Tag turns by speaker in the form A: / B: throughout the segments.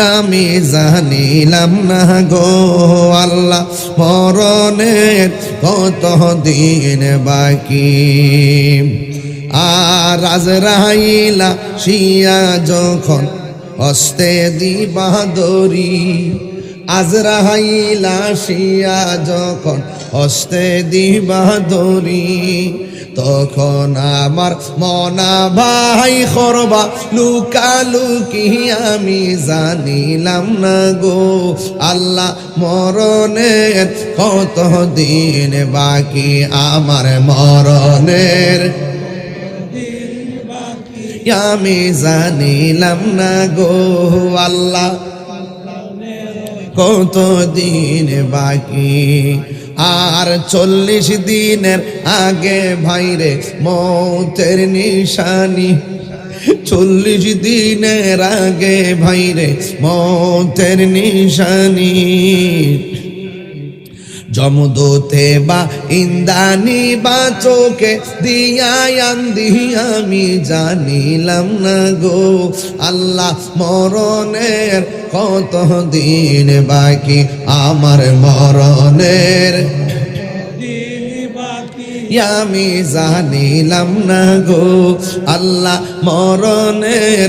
A: আমি জানিলাম না গো আল্লাহ, মরণের কত দিন বাকি। আর রাজরাইলা শিয়া যখন হস্তে দিবাদরি আজরাহাইলা শিয়া যখন হস্তে দিবাদরি তখন আমার মনা ভাই খরবা লুকালুকি আমি জানিলাম না গো। আল্লাহ মরণের কত দিন বাকি? আমার মরণের আমি জানিলাম না গো। আল্লাহ কত দিন বাকি? আর চল্লিশ দিনের আগে ভাইরে মৌতের নিশানি। চল্লিশ দিনের আগে ভাইরে মৌতের নিশানি। জমদূতে বা ইন্দানি বা চোখে দিয়ায়ান আমি জানিলাম না গো। আল্লাহ মরণের কত দিন বাকি? আমার মরণের আমি জানিলাম না গো। আল্লাহ মরণের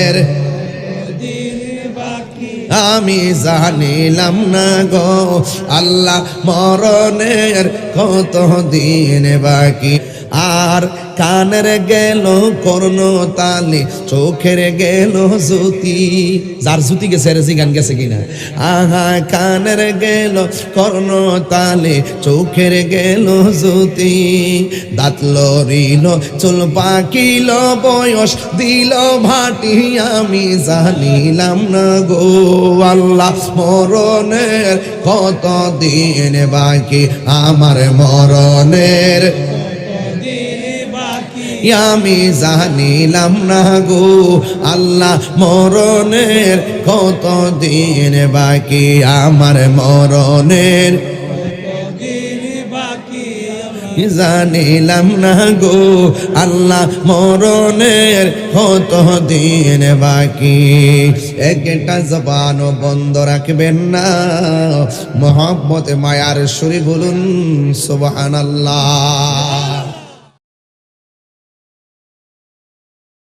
A: মরণের আমি জানিলাম না গো, আল্লাহ মরণের কত দিন বাকি। আর কানের গেল কর্ণ তালে চোখের গেল জ্যোতি। যার জ্যোতি গেছে রেসি গান গেছে কিনা? আহা, কানের গেল কর্ণ তালে চোখের গেল জ্যোতি। দাঁত লরিল চুল পাকিল, বয়স দিল ভাটি, আমি জানিলাম না গো। আল্লাহ মরণের কত দিন বাকি? আমার মরণের আমি জানিলাম না গো, আল্লাহ মরণের কত দিন বাকি? আমার মরণের জানিলাম না গো, আল্লাহ মরণের কত দিন বাকি। একটা জবান বন্ধ রাখবেন না মোহাম্মত মায়ার সুরি বলুন, সুবহানাল্লাহ।